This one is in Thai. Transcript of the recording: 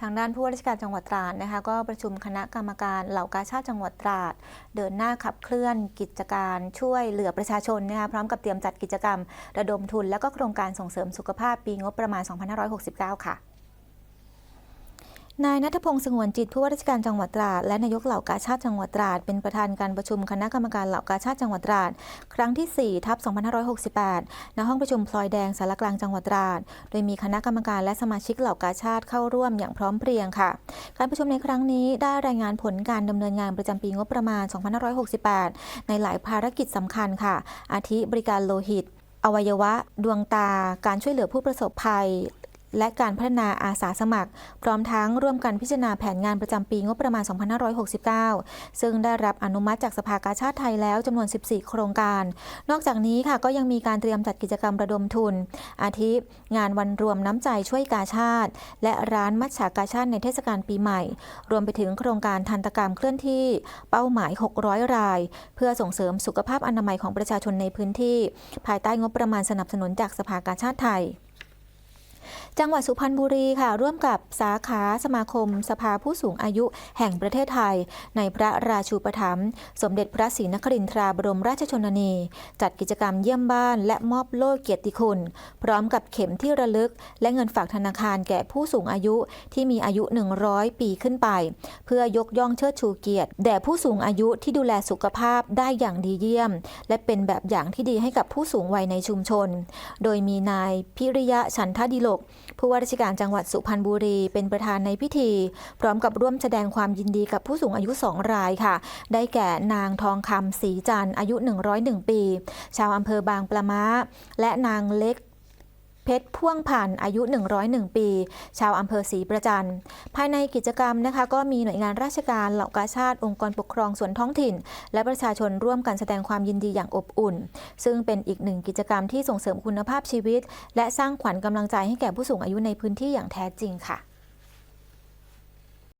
ทางด้านผู้ว่าราชการจังหวัดตราดนะคะก็ประชุมคณะกรรมการเหล่ากาชาติจังหวัดตราด เดินหน้าขับเคลื่อนกิจการช่วยเหลือประชาชนนะคะพร้อมกับเตรียมจัดกิจกรรม ระดมทุนและก็โครงการส่งเสริมสุขภาพปีงบประมาณ 2569 ค่ะ นายนัทพงศ์สงวนจิตผู้ว่าราชการจังหวัดตราดและนายกเหล่ากาชาติจังหวัดตราดเป็นประธานการประชุมคณะกรรมการเหล่ากาชาติจังหวัดตราดครั้งที่4ทับ2568ณห้องประชุมพลอยแดงสารกลางจังหวัดตราด โดยมีคณะกรรมการและสมาชิกเหล่ากาชาติเข้าร่วมอย่างพร้อมเพรียงค่ะ การประชุมในครั้งนี้ได้รายงานผลการดำเนินงานประจำปีงบประมาณ 2568 ในหลายภารกิจสำคัญค่ะ อาทิบริการโลหิตอวัยวะ ดวงตา การช่วยเหลือผู้ประสบภัย และการพัฒนาอาสาสมัคร พร้อมทั้งร่วมกันพิจารณาแผนงานประจำปีงบประมาณ 2569 ซึ่งได้รับอนุมัติจากสภากาชาติไทยแล้วจำนวน 14 โครงการ นอกจากนี้ค่ะก็ยังมีการเตรียมจัดกิจกรรมระดมทุน อาทิ งานวันรวมน้ำใจช่วยกาชาติ และร้านมัชฉากาชาติในเทศกาลปีใหม่ รวมไปถึงโครงการทันตกรรมเคลื่อนที่ เป้าหมาย 600 ราย เพื่อส่งเสริมสุขภาพอนามัยของประชาชนในพื้นที่ ภายใต้งบประมาณสนับสนุนจากสภากาชาติไทย จังหวัดสุพรรณบุรีค่ะ ร่วมกับสาขาสมาคม สภาผู้สูงอายุแห่งประเทศไทย ในพระราชูปถัมภ์สมเด็จพระศรีนครินทราบรมราชชนนี จัดกิจกรรมเยี่ยมบ้านและมอบโล่เกียรติคุณ พร้อมกับเข็มที่ระลึก และเงินฝากธนาคารแก่ผู้สูงอายุที่มีอายุ 100 ปีขึ้นไป เพื่อยกย่องเชิดชูเกียรติ แด่ผู้สูงอายุที่ดูแลสุขภาพได้อย่างดีเยี่ยม และเป็นแบบอย่างที่ดีให้กับผู้สูงวัยในชุมชน โดยมีนายพิริยะฉันทดิโลก ผู้ว่าราชการจังหวัดสุพรรณบุรีเป็นประธานในพิธี พร้อมกับร่วมแสดงความยินดีกับผู้สูงอายุสองรายค่ะ ได้แก่นางทองคำศรีจันทร์อายุ 101 ปี ชาวอำเภอบางปละมาและนางเล็ก เพชรพ่วงผ่านอายุ 101 ปี ชาวอำเภอศรีประจันภายในกิจกรรมนะคะ ก็มีหน่วยงานราชการเหล่ากาชาติองค์กรปกครองส่วนท้องถิ่น และประชาชนร่วมกันแสดงความยินดีอย่างอบอุ่น ซึ่งเป็นอีกหนึ่งกิจกรรมที่ส่งเสริมคุณภาพชีวิต และสร้างขวัญกำลังใจให้แก่ผู้สูงอายุในพื้นที่อย่างแท้จริงค่ะ